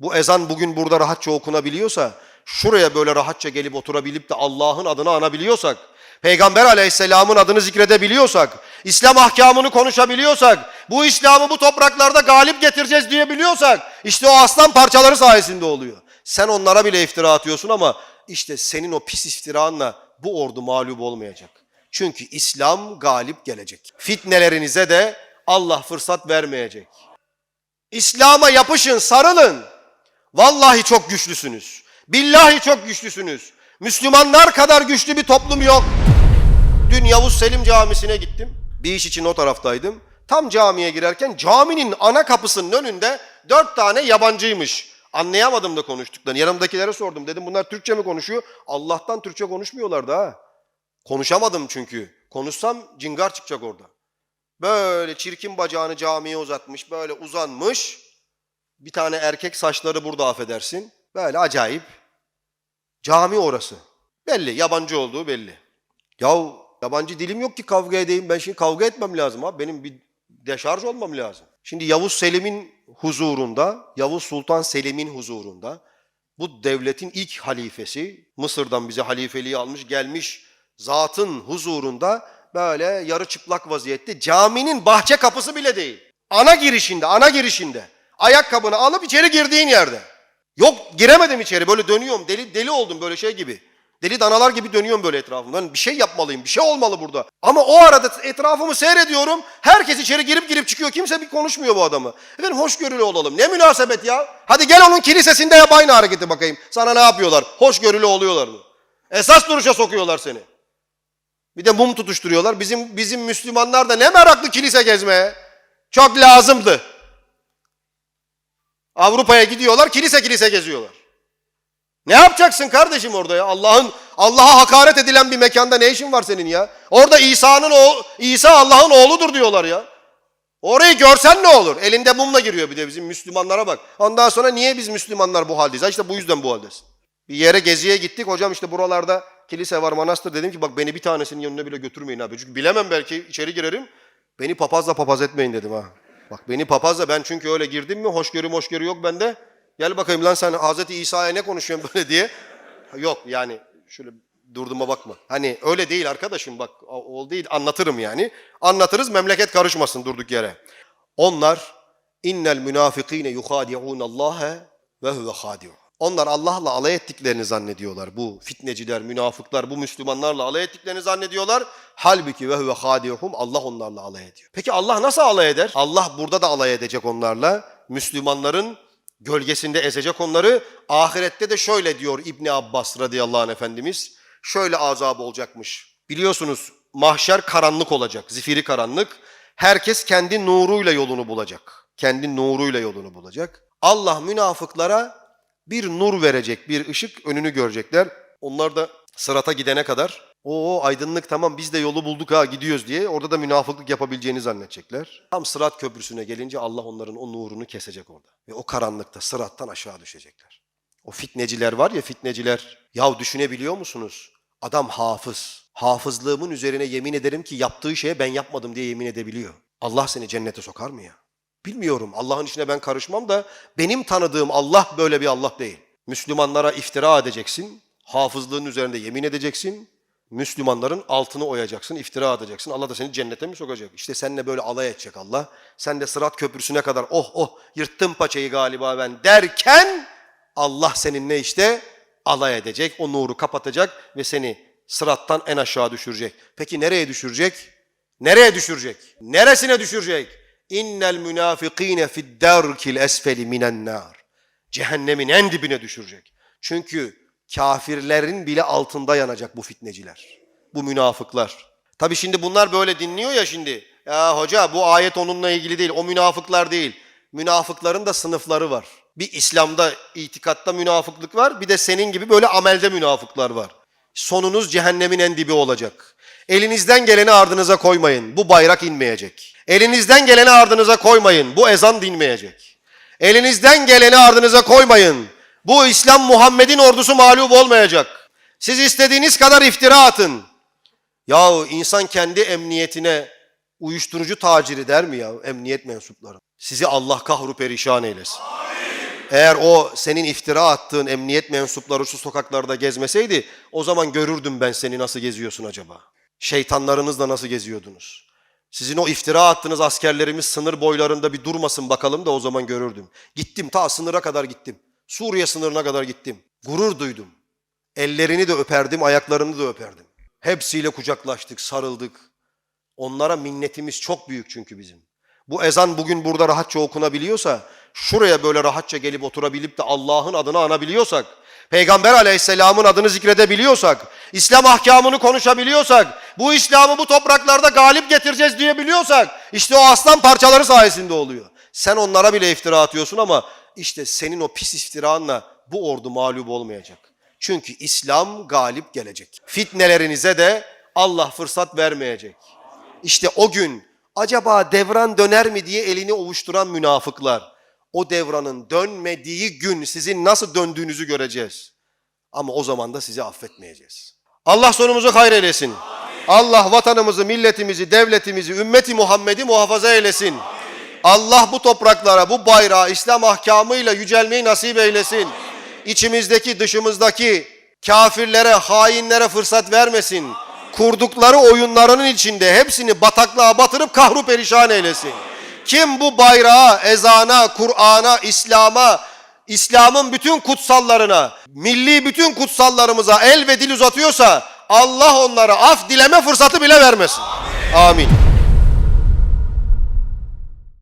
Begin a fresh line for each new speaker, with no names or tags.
Bu ezan bugün burada rahatça okunabiliyorsa, şuraya böyle rahatça gelip oturabilip de Allah'ın adını anabiliyorsak, Peygamber aleyhisselamın adını zikredebiliyorsak, İslam ahkamını konuşabiliyorsak, bu İslam'ı bu topraklarda galip getireceğiz diyebiliyorsak, işte o aslan parçaları sayesinde oluyor. Sen onlara bile iftira atıyorsun ama işte senin o pis iftiranla bu ordu mağlup olmayacak. Çünkü İslam galip gelecek. Fitnelerinize de Allah fırsat vermeyecek. İslam'a yapışın, sarılın. Vallahi çok güçlüsünüz. Billahi çok güçlüsünüz. Müslümanlar kadar güçlü bir toplum yok. Dün Yavuz Selim Camisi'ne gittim. Bir iş için o taraftaydım. Tam camiye girerken caminin ana kapısının önünde dört tane yabancıymış. Anlayamadım da konuştuklarını. Yanımdakilere sordum. Dedim bunlar Türkçe mi konuşuyor? Allah'tan Türkçe konuşmuyorlardı ha. Konuşamadım çünkü. Konuşsam cingar çıkacak orada. Böyle çirkin bacağını camiye uzatmış, böyle uzanmış. Bir tane erkek saçları burada affedersin. Böyle acayip. Cami orası. Belli, yabancı olduğu belli. Yahu yabancı dilim yok ki kavga edeyim. Ben şimdi kavga etmem lazım abi. Benim bir deşarj olmam lazım. Şimdi Yavuz Selim'in huzurunda, Yavuz Sultan Selim'in huzurunda bu devletin ilk halifesi, Mısır'dan bize halifeliği almış gelmiş zatın huzurunda böyle yarı çıplak vaziyette caminin bahçe kapısı bile değil. Ana girişinde, ana girişinde. Ayakkabını alıp içeri girdiğin yerde. Yok giremedim içeri böyle dönüyorum deli deli oldum böyle şey gibi. Deli danalar gibi dönüyorum böyle etrafımda. Hani bir şey yapmalıyım, bir şey olmalı burada. Ama o arada etrafımı seyrediyorum. Herkes içeri girip girip çıkıyor. Kimse bir konuşmuyor bu adamı. Efendim hoşgörülü olalım. Ne münasebet ya? Hadi gel onun kilisesinde yap aynı hareketi bakayım. Sana ne yapıyorlar? Hoşgörülü oluyorlar mı? Esas duruşa sokuyorlar seni. Bir de mum tutuşturuyorlar. Bizim bizim Müslümanlar da ne meraklı kilise gezmeye. Çok lazımdı. Avrupa'ya gidiyorlar, kilise kilise geziyorlar. Ne yapacaksın kardeşim orada ya? Allah'ın Allah'a hakaret edilen bir mekanda ne işin var senin ya? Orada İsa'nın o İsa Allah'ın oğludur diyorlar ya. Orayı görsen ne olur? Elinde mumla giriyor bir de bizim Müslümanlara bak. Ondan sonra niye biz Müslümanlar bu haldeyiz? Ha işte bu yüzden bu haldesin. Bir yere geziye gittik. Hocam işte buralarda kilise var, manastır. Dedim ki bak beni bir tanesinin yanına bile götürmeyin abi. Çünkü bilemem belki içeri girerim. Beni papazla papaz etmeyin dedim ha. Bak beni papazla ben çünkü öyle girdim mi hoşgörü hoşgörü yok bende. Gel bakayım lan sen Hazreti İsa'ya ne konuşuyorsun böyle diye. Yok yani şöyle durduğuma bakma. Hani öyle değil arkadaşım bak o değil anlatırım yani. Anlatırız memleket karışmasın durduk yere. Onlar innel münafikine yuhadi'un Allah'a ve huve hadi'un. Onlar Allah'la alay ettiklerini zannediyorlar. Bu fitneciler, münafıklar, bu Müslümanlarla alay ettiklerini zannediyorlar. Halbuki ve huve hadi'uhum Allah onlarla alay ediyor. Peki Allah nasıl alay eder? Allah burada da alay edecek onlarla. Müslümanların gölgesinde ezecek onları. Ahirette de şöyle diyor İbni Abbas radıyallahu anh efendimiz. Şöyle azabı olacakmış. Biliyorsunuz mahşer karanlık olacak, zifiri karanlık. Herkes kendi nuruyla yolunu bulacak. Kendi nuruyla yolunu bulacak. Allah münafıklara bir nur verecek, bir ışık önünü görecekler. Onlar da sırata gidene kadar o aydınlık tamam biz de yolu bulduk ha gidiyoruz diye orada da münafıklık yapabileceğini zannedecekler. Tam sırat köprüsüne gelince Allah onların o nurunu kesecek orada. Ve o karanlıkta sırattan aşağı düşecekler. O fitneciler var ya fitneciler. Ya düşünebiliyor musunuz? Adam hafız. Hafızlığımın üzerine yemin ederim ki yaptığı şeye ben yapmadım diye yemin edebiliyor. Allah seni cennete sokar mı ya? Bilmiyorum. Allah'ın işine ben karışmam da benim tanıdığım Allah böyle bir Allah değil. Müslümanlara iftira edeceksin. Hafızlığın üzerinde yemin edeceksin. Müslümanların altını oyacaksın, iftira edeceksin. Allah da seni cennete mi sokacak? İşte seninle böyle alay edecek Allah. Sen de sırat köprüsüne kadar oh oh yırttım paçayı galiba ben derken Allah seninle işte alay edecek. O nuru kapatacak ve seni sırattan en aşağı düşürecek. Peki nereye düşürecek? Nereye düşürecek? Neresine düşürecek? İnnel münafikine fid derkil esfeli minen nar. Cehennemin en dibine düşürecek. Çünkü kafirlerin bile altında yanacak bu fitneciler. Bu münafıklar. Tabi şimdi bunlar böyle dinliyor ya şimdi. Ya hoca bu ayet onunla ilgili değil. O münafıklar değil. Münafıkların da sınıfları var. Bir İslam'da, itikatta münafıklık var. Bir de senin gibi böyle amelde münafıklar var. Sonunuz cehennemin en dibi olacak. Elinizden geleni ardınıza koymayın. Bu bayrak inmeyecek. Elinizden geleni ardınıza koymayın. Bu ezan dinmeyecek. Elinizden geleni ardınıza koymayın. Bu İslam Muhammed'in ordusu mağlup olmayacak. Siz istediğiniz kadar iftira atın. Yahu insan kendi emniyetine uyuşturucu taciri der mi ya emniyet mensupları? Sizi Allah kahru perişan eylesin. Eğer o senin iftira attığın emniyet mensupları şu sokaklarda gezmeseydi o zaman görürdüm ben seni nasıl geziyorsun acaba? Şeytanlarınızla nasıl geziyordunuz? Sizin o iftira attığınız askerlerimiz sınır boylarında bir durmasın bakalım da o zaman görürdüm. Gittim ta sınıra kadar gittim. Suriye sınırına kadar gittim. Gurur duydum. Ellerini de öperdim, ayaklarını da öperdim. Hepsiyle kucaklaştık, sarıldık. Onlara minnetimiz çok büyük çünkü bizim. Bu ezan bugün burada rahatça okunabiliyorsa, şuraya böyle rahatça gelip oturabilip de Allah'ın adını anabiliyorsak, Peygamber aleyhisselamın adını zikredebiliyorsak, İslam ahkamını konuşabiliyorsak, bu İslam'ı bu topraklarda galip getireceğiz diyebiliyorsak, işte o aslan parçaları sayesinde oluyor. Sen onlara bile iftira atıyorsun ama işte senin o pis iftiranla bu ordu mağlup olmayacak. Çünkü İslam galip gelecek. Fitnelerinize de Allah fırsat vermeyecek. İşte o gün acaba devran döner mi diye elini ovuşturan münafıklar. O devranın dönmediği gün sizin nasıl döndüğünüzü göreceğiz. Ama o zaman da sizi affetmeyeceğiz. Allah sonumuzu hayır eylesin. Allah vatanımızı, milletimizi, devletimizi, ümmeti Muhammed'i muhafaza eylesin. Allah bu topraklara, bu bayrağı İslam ahkamıyla yücelmeyi nasip eylesin. İçimizdeki, dışımızdaki kafirlere, hainlere fırsat vermesin. Kurdukları oyunlarının içinde hepsini bataklığa batırıp kahru perişan eylesin. Kim bu bayrağa, ezana, Kur'an'a, İslam'a, İslam'ın bütün kutsallarına, milli bütün kutsallarımıza el ve dil uzatıyorsa Allah onlara af dileme fırsatı bile vermesin. Amin.